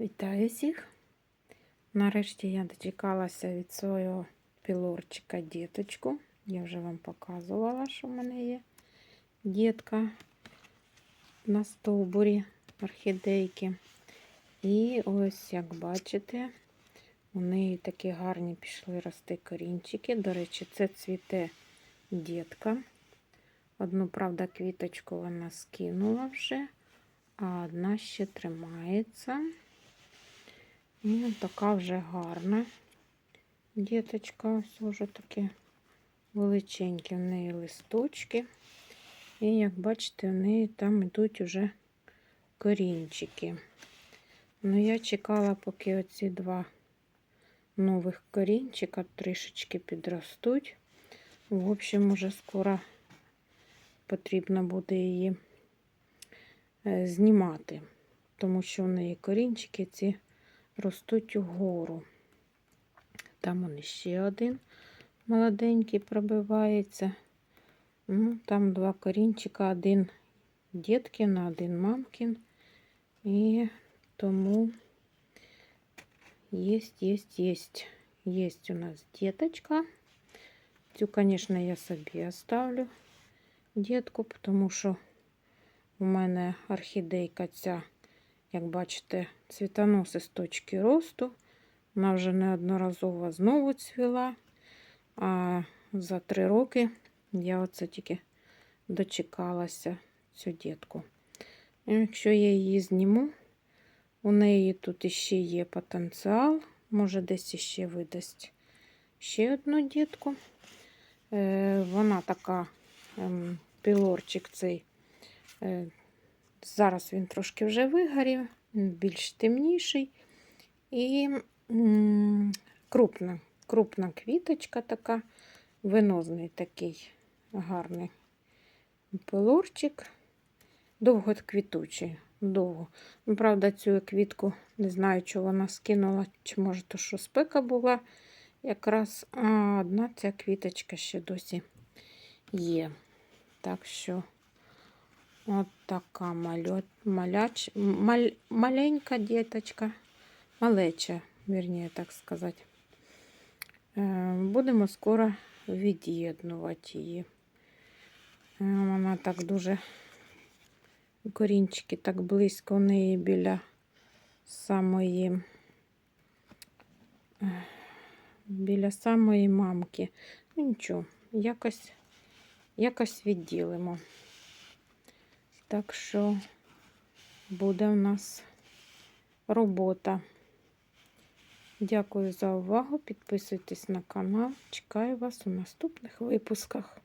Вітаю всіх! Нарешті я дочекалася від свого пілорчика діточку. Я вже вам показувала, що в мене є дітка на стовбурі орхідейки. І ось, як бачите, у неї такі гарні пішли рости корінчики. До речі, це цвіте дітка. Одну, правда, квіточку вона скинула вже, а одна ще тримається. І така вже гарна діточка. Ось вже такі величенькі в неї листочки. І, як бачите, в неї там йдуть уже корінчики. Ну, я чекала, поки оці два нових корінчика трішечки підростуть. В общем, уже скоро потрібно буде її е, знімати, тому що в неї корінчики ці ростуть угору. Там он ще один молоденький пробивається. Ну, Там два корінчика, один діткин, один мамкин. І тому есть, есть, есть. Есть у нас деточка. Цю, конечно, я собі оставлю дітку, тому що у мене орхідейка ця, як бачите, цвітоноси з точки росту. Вона вже неодноразово знову цвіла. А за три роки я оце тільки дочекалася цю дітку. Якщо я її зніму, у неї тут іще є потенціал, може десь іще видасть ще одну дітку. Е, Вона така ем, пілорчик цей. Зараз він трошки вже вигорів, він більш темніший. І крупна, крупна квіточка така, винозний такий гарний пилорчик, довго квітучий. Довго. Ну, Правда, цю квітку не знаю, чи вона скинула, чи може то, що спека була якраз. А одна ця квіточка ще досі є. Так що от така мальот, маляч, маль, маленька діточка, малеча, вірніше так сказати. Е, Будемо скоро від'єднувати її. Е, Вона так дуже корінчики так близько в неї біля самої е, біля самої мамки. Ну нічого, якось, якось відділимо. Так що буде у нас робота. Дякую за увагу. Підписуйтесь на канал. Чекаю вас у наступних випусках.